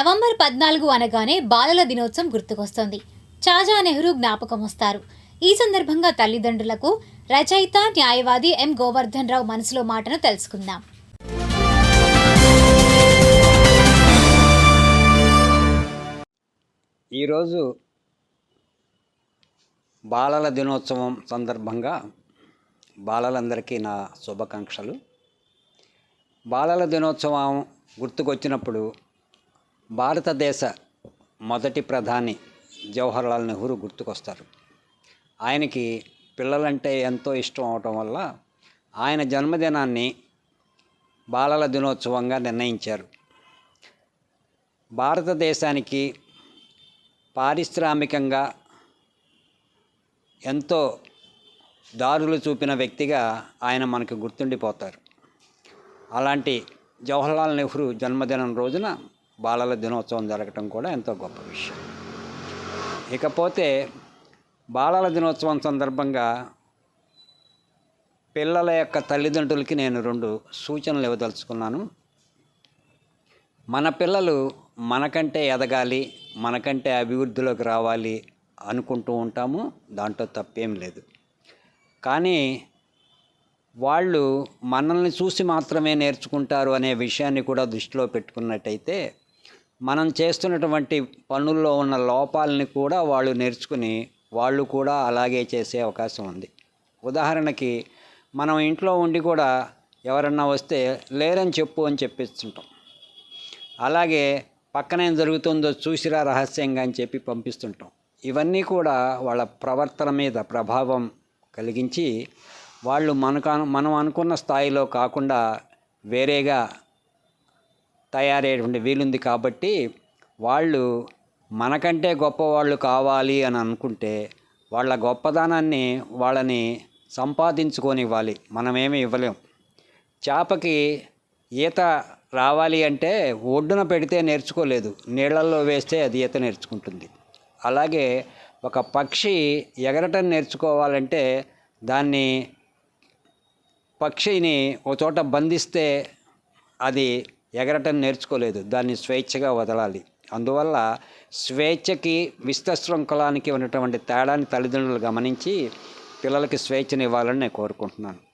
November పద్నాలుగు అనగానే బాలల దినోత్సవం గుర్తుకొస్తుంది. చాజా నెహ్రూ జ్ఞాపకం వస్తారు. ఈ సందర్భంగా తల్లిదండ్రులకు రచయిత న్యాయవాది ఎం. గోవర్ధన్ రావు మనసులో మాటను తెలుసుకుందాం. ఈరోజు బాలల దినోత్సవం సందర్భంగా బాలలందరికీ నా శుభాకాంక్షలు. బాలల దినోత్సవం గుర్తుకొచ్చినప్పుడు భారతదేశ మొదటి ప్రధాని జవహర్లాల్ నెహ్రూ గుర్తుకొస్తారు. ఆయనకి పిల్లలంటే ఎంతో ఇష్టం అవటం వల్ల ఆయన జన్మదినాన్ని బాలల దినోత్సవంగా నిర్ణయించారు. భారతదేశానికి పారిశ్రామికంగా ఎంతో దారులు చూపిన వ్యక్తిగా ఆయన మనకు గుర్తుండిపోతారు. అలాంటి జవహర్లాల్ నెహ్రూ జన్మదినం రోజున బాలల దినోత్సవం జరగటం కూడా ఎంతో గొప్ప విషయం. ఇకపోతే బాలల దినోత్సవం సందర్భంగా పిల్లల యొక్క తల్లిదండ్రులకి నేను రెండు సూచనలు ఇవ్వదలుచుకున్నాను. మన పిల్లలు మనకంటే ఎదగాలి మనకంటే అభివృద్ధిలోకి రావాలి అనుకుంటూ ఉంటాము దాంట్లో తప్పేం లేదు. కానీ వాళ్ళు మనల్ని చూసి మాత్రమే నేర్చుకుంటారు అనే విషయాన్ని కూడా దృష్టిలో పెట్టుకున్నట్టయితే మనం చేస్తున్నటువంటి పనుల్లో ఉన్న లోపాలని కూడా వాళ్ళు నేర్చుకుని వాళ్ళు కూడా అలాగే చేసే అవకాశం ఉంది. ఉదాహరణకి మనం ఇంట్లో ఉండి కూడా ఎవరన్నా వస్తే లేరని చెప్పు అని చెప్పిస్తుంటాం. అలాగే పక్కన ఏం జరుగుతుందో చూసిరా రహస్యంగా అని చెప్పి పంపిస్తుంటాం. ఇవన్నీ కూడా వాళ్ళ ప్రవర్తన మీద ప్రభావం కలిగించి వాళ్ళు మనకు అను- మనం అనుకున్న స్థాయిలో కాకుండా వేరేగా తయారయ్యేటువంటి వీలుంది కాబట్టి వాళ్ళు మనకంటే గొప్పవాళ్ళు కావాలి అని అనుకుంటే వాళ్ళ గొప్పదనాన్ని వాళ్ళని సంపాదించుకొనివ్వాలి. మనమేమి ఇవ్వలేం. చేపకి ఈత రావాలి అంటే ఒడ్డున పెడితే నేర్చుకోలేదు. నీళ్ళల్లో వేస్తే అది ఈత నేర్చుకుంటుంది. అలాగే ఒక పక్షి ఎగరటం నేర్చుకోవాలంటే దాన్ని పక్షిని ఒక చోట బంధిస్తే అది ఎగరటం నేర్చుకోలేదు. దాన్ని స్వేచ్ఛగా వదలాలి. అందువల్ల స్వేచ్ఛకి విస్తశృంఖలానికి ఉన్నటువంటి తేడాన్ని తల్లిదండ్రులు గమనించి పిల్లలకి స్వేచ్ఛనివ్వాలని నేను కోరుకుంటున్నాను.